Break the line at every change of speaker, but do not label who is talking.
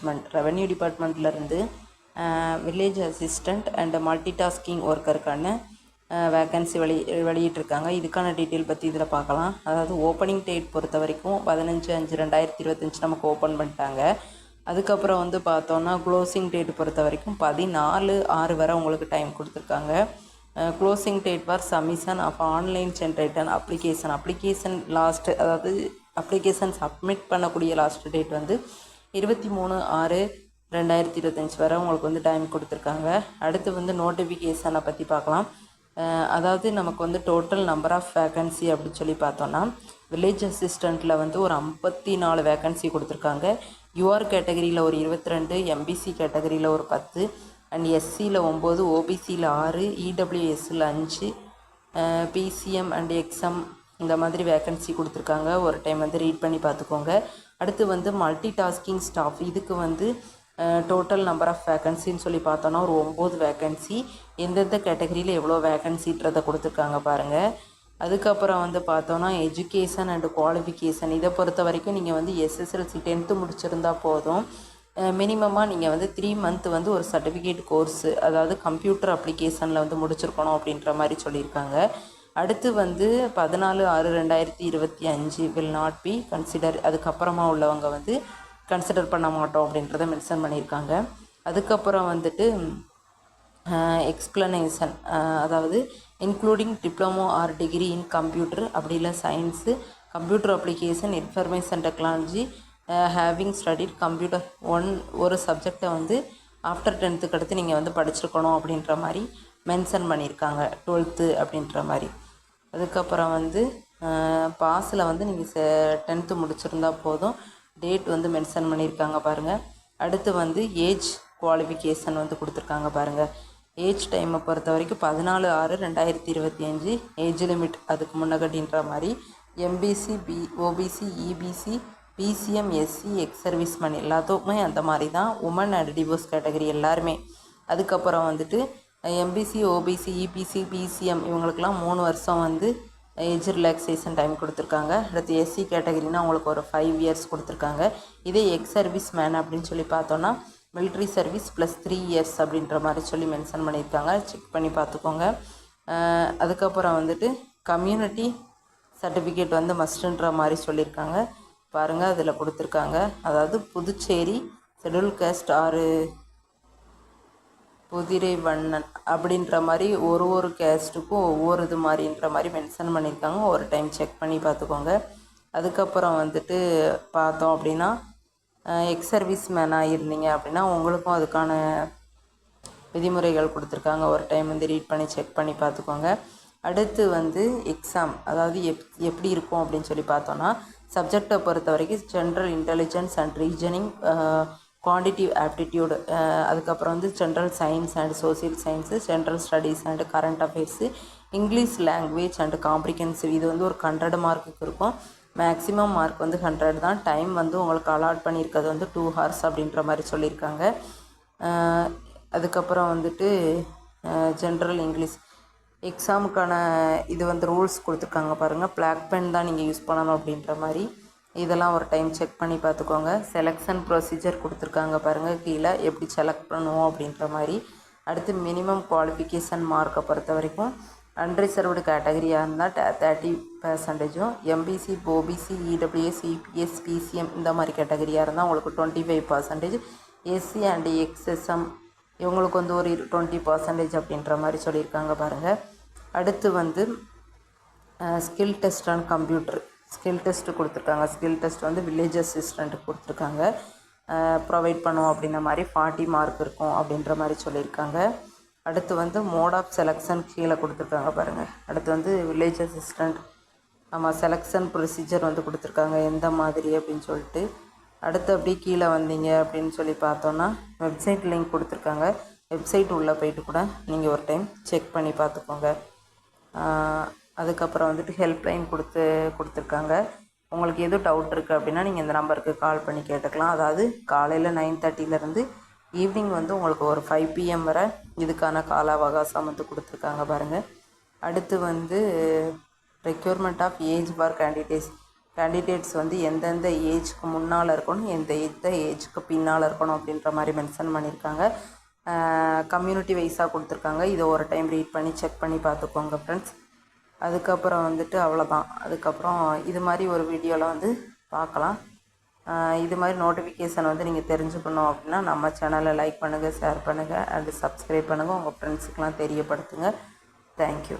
Management revenue டிபார்ட்மெண்ட்லேருந்து village assistant and multi tasking ஒர்க்கருக்கான vacancy வெளி வெளியிட்டிருக்காங்க. இதுக்கான டீட்டெயில் பற்றி இதில் பார்க்கலாம். அதாவது ஓப்பனிங் டேட் பொறுத்த வரைக்கும் பதினஞ்சு அஞ்சு ரெண்டாயிரத்தி இருபத்தஞ்சி நமக்கு ஓப்பன் பண்ணிட்டாங்க. அதுக்கப்புறம் வந்து பார்த்தோன்னா க்ளோசிங் டேட் பொறுத்த வரைக்கும் பதினாலு ஆறு வரை உங்களுக்கு டைம் கொடுத்துருக்காங்க. Closing date for submission of online generated application application last அதாவது அப்ளிகேஷன் சப்மிட் பண்ணக்கூடிய லாஸ்ட் டேட் வந்து இருபத்தி மூணு ஆறு ரெண்டாயிரத்தி இருபத்தஞ்சி வரை உங்களுக்கு வந்து டைம் கொடுத்துருக்காங்க. அடுத்து வந்து நோட்டிஃபிகேஷனை பற்றி பார்க்கலாம். அதாவது நமக்கு வந்து டோட்டல் நம்பர் ஆஃப் வேக்கன்சி அப்படின்னு சொல்லி பார்த்தோன்னா வில்லேஜ் அசிஸ்டண்ட்டில் வந்து ஒரு ஐம்பத்தி நாலு வேக்கன்சி கொடுத்துருக்காங்க. யூஆர் கேட்டகரியில் ஒரு இருபத்தி ரெண்டு எம்பிசி கேட்டகரியில் ஒரு பத்து அண்ட் எஸ்சியில் ஒம்பது ஓபிசியில் ஆறு இடபிள்யூஎஸ்சில் அஞ்சு பிசிஎம் அண்ட் எக்ஸம் இந்த மாதிரி வேக்கன்சி கொடுத்துருக்காங்க. ஒரு டைம் வந்து ரீட் பண்ணி பார்த்துக்கோங்க. அடுத்து வந்து மல்டி டாஸ்கிங் ஸ்டாஃப் இதுக்கு வந்து டோட்டல் நம்பர் ஆஃப் வேக்கன்சின்னு சொல்லி பார்த்தோன்னா ஒரு ஒம்பது வேக்கன்சி எந்தெந்த கேட்டகரியில் எவ்வளோ வேக்கன்சின்றதை கொடுத்துருக்காங்க பாருங்கள் அதுக்கப்புறம் வந்து பார்த்தோன்னா எஜுகேஷன் அண்டு குவாலிஃபிகேஷன் இதை பொறுத்த வரைக்கும் நீங்கள் வந்து எஸ்எஸ்எல்சி டென்த்து முடிச்சிருந்தா போதும். மினிமமாக நீங்கள் வந்து த்ரீ மந்த் வந்து ஒரு சர்டிஃபிகேட் கோர்ஸு அதாவது கம்ப்யூட்டர் அப்ளிகேஷனில் வந்து முடிச்சிருக்கணும் அப்படின்ற மாதிரி சொல்லியிருக்காங்க. அடுத்து வந்து பதினாலு ஆறு ரெண்டாயிரத்தி இருபத்தி அஞ்சு வில் நாட் பி கன்சிடர் அதுக்கப்புறமா உள்ளவங்க வந்து கன்சிடர் பண்ண மாட்டோம் அப்படின்றத மென்ஷன் பண்ணியிருக்காங்க. அதுக்கப்புறம் வந்துட்டு எக்ஸ்பிளனேஷன் அதாவது including diploma or degree in computer அப்படி இல்லை science computer application information technology having studied computer one ஒரு சப்ஜெக்டை வந்து ஆஃப்டர் டென்த்துக்கு அடுத்து நீங்கள் வந்து படிச்சிருக்கணும் அப்படின்ற மாதிரி மென்ஷன் பண்ணியிருக்காங்க டுவெல்த்து அப்படின்ற மாதிரி. அதுக்கப்புறம் வந்து பாஸில் வந்து நீங்கள் டென்த்து முடிச்சிருந்தா போதும். டேட் வந்து மென்ஷன் பண்ணியிருக்காங்க பாருங்கள் அடுத்து வந்து ஏஜ் குவாலிஃபிகேஷன் வந்து கொடுத்துருக்காங்க பாருங்கள் ஏஜ் டைமை பொறுத்த வரைக்கும் பதினாலு ஆறு ரெண்டாயிரத்தி இருபத்தி அஞ்சு. ஏஜ் லிமிட் அதுக்கு முன்னகட்டின்ற மாதிரி. MBC B OBC EBC BCM SC ex serviceman எல்லாத்துக்குமே அந்த மாதிரி தான் உமன் அண்ட் டிவோர்ஸ் கேட்டகரி எல்லாருமே. அதுக்கப்புறம் வந்துட்டு எம்பிசி ஓபிசி இபிசி பிசிஎம் இவங்களுக்கெல்லாம் மூணு வருஷம் வந்து ஏஜ் ரிலாக்ஸேஷன் டைம் கொடுத்துருக்காங்க. அடுத்து எஸ்சி கேட்டகரினா அவங்களுக்கு ஒரு ஃபைவ் இயர்ஸ் கொடுத்துருக்காங்க. இதே எக்ஸ் சர்வீஸ் மேன் அப்படின்னு சொல்லி பார்த்தோன்னா military service plus three years அப்படின்ற மாதிரி சொல்லி மென்ஷன் பண்ணியிருக்காங்க. செக் பண்ணி பார்த்துக்கோங்க. அதுக்கப்புறம் வந்துட்டு கம்யூனிட்டி சர்டிஃபிகேட் வந்து மஸ்ட்டுன்ற மாதிரி சொல்லியிருக்காங்க. பாருங்கள் அதில் கொடுத்துருக்காங்க. அதாவது புதுச்சேரி ஷெடியூல் கேஸ்ட் ஆறு புதிரை வண்ணன் அப்படின்ற மாதிரி ஒரு ஒரு கேஸ்ட்டுக்கும் ஒவ்வொரு இது மாதிரின்ற மாதிரி மென்ஷன் பண்ணியிருக்காங்க. ஒரு டைம் செக் பண்ணி பார்த்துக்கோங்க. அதுக்கப்புறம் வந்துட்டு பார்த்தோம் அப்படின்னா எக்ஸ் சர்வீஸ் மேனாக இருந்தீங்க அப்படின்னா உங்களுக்கும் அதுக்கான விதிமுறைகள் கொடுத்துருக்காங்க. ஒரு டைம் வந்து ரீட் பண்ணி செக் பண்ணி பார்த்துக்கோங்க. அடுத்து வந்து எக்ஸாம் அதாவது எப் எப்படி இருக்கும் அப்படின்னு சொல்லி பார்த்தோன்னா சப்ஜெக்டை பொறுத்த வரைக்கும் general intelligence and reasoning quantitative aptitude uh, அதுக்கப்புறம் வந்து general science and social science general studies and current affairs English language and comprehensive இது வந்து ஒரு ஹண்ட்ரட் மார்க்குக்கு இருக்கும். மேக்ஸிமம் மார்க் வந்து ஹண்ட்ரட் தான். டைம் வந்து உங்களுக்கு அலாட் பண்ணியிருக்கிறது வந்து டூ ஹார்ஸ் அப்படின்ற மாதிரி சொல்லியிருக்காங்க. Uh, அதுக்கப்புறம் வந்துட்டு ஜென்ரல் இங்கிலீஷ் எக்ஸாமுக்கான இது வந்து ரூல்ஸ் கொடுத்துருக்காங்க பாருங்கள் பிளாக் பென் தான் நீங்கள் யூஸ் பண்ணணும் அப்படின்ற மாதிரி. இதெல்லாம் ஒரு டைம் செக் பண்ணி பார்த்துக்கோங்க. செலெக்ஷன் ப்ரொசீஜர் கொடுத்துருக்காங்க பாருங்கள் கீழே எப்படி செலக்ட் பண்ணுவோம் அப்படின்ற மாதிரி. அடுத்து மினிமம் குவாலிஃபிகேஷன் மார்க்கை பொறுத்த வரைக்கும் அன்ரிசர்வ்டு கேட்டகரியாக இருந்தால் thirty பர்சன்டேஜும் MBC OBC EWS EPS BCM இந்த மாதிரி கேட்டகரியாக இருந்தால் உங்களுக்கு twenty five percentage SC and XSM இவங்களுக்கு வந்து ஒரு டுவெண்ட்டி பர்சன்டேஜ் அப்படின்ற மாதிரி சொல்லியிருக்காங்க பாருங்கள் அடுத்து வந்து skill test and computer skill test கொடுத்துருக்காங்க. ஸ்கில் டெஸ்ட் வந்து வில்லேஜ் அசிஸ்டண்ட்டுக்கு கொடுத்துருக்காங்க. ப்ரொவைட் பண்ணுவோம் அப்படின்ற மாதிரி ஃபார்ட்டி மார்க் இருக்கும் அப்படின்ற மாதிரி சொல்லியிருக்காங்க. அடுத்து வந்து மோட் ஆஃப் செலெக்ஷன் கீழே கொடுத்துருக்காங்க பாருங்கள் அடுத்து வந்து வில்லேஜ் அசிஸ்டண்ட் ஆமாம் செலெக்ஷன் ப்ரொசீஜர் வந்து கொடுத்துருக்காங்க. எந்த மாதிரி அப்படின்னு சொல்லிட்டு. அடுத்து அப்படியே கீழே வந்தீங்க அப்படின்னு சொல்லி பார்த்தோன்னா வெப்சைட் லிங்க் கொடுத்துருக்காங்க. வெப்சைட் உள்ளே போயிட்டு கூட நீங்கள் ஒரு டைம் செக் பண்ணி பார்த்துக்கோங்க. அதுக்கப்புறம் வந்துட்டு ஹெல்ப்லைன் கொடுத்து கொடுத்துருக்காங்க. உங்களுக்கு எதுவும் டவுட் இருக்குது அப்படின்னா நீங்கள் இந்த நம்பருக்கு கால் பண்ணி கேட்டுக்கலாம். அதாவது காலையில் நைன் தேர்ட்டிலேருந்து ஈவினிங் வந்து உங்களுக்கு ஒரு ஃபைவ் பிஎம் வரை இதுக்கான கால அவகாசம் வந்து கொடுத்துருக்காங்க பாருங்கள் அடுத்து வந்து requirement of age for candidates candidates வந்து எந்தெந்த ஏஜ்க்கு முன்னால் இருக்கணும் எந்த எந்த ஏஜ்க்கு பின்னால் இருக்கணும் அப்படின்ற மாதிரி மென்ஷன் பண்ணியிருக்காங்க. கம்யூனிட்டி வைஸாக கொடுத்துருக்காங்க. இதை ஒரு டைம் ரீட் பண்ணி செக் பண்ணி பார்த்துக்கோங்க ஃப்ரெண்ட்ஸ் அதுக்கப்புறம் வந்துட்டு அவ்வளோதான். அதுக்கப்புறம் இது மாதிரி ஒரு வீடியோவில் வந்து பார்க்கலாம் இது மாதிரி நோட்டிஃபிகேஷன் வந்து நீங்கள் தெரிஞ்சுக்கணும் அப்படின்னா நம்ம சேனலை லைக் பண்ணுங்கள் ஷேர் பண்ணுங்கள் அண்டு சப்ஸ்கிரைப் பண்ணுங்கள் உங்கள் ஃப்ரெண்ட்ஸுக்கெலாம் தெரியப்படுத்துங்க. தேங்க்யூ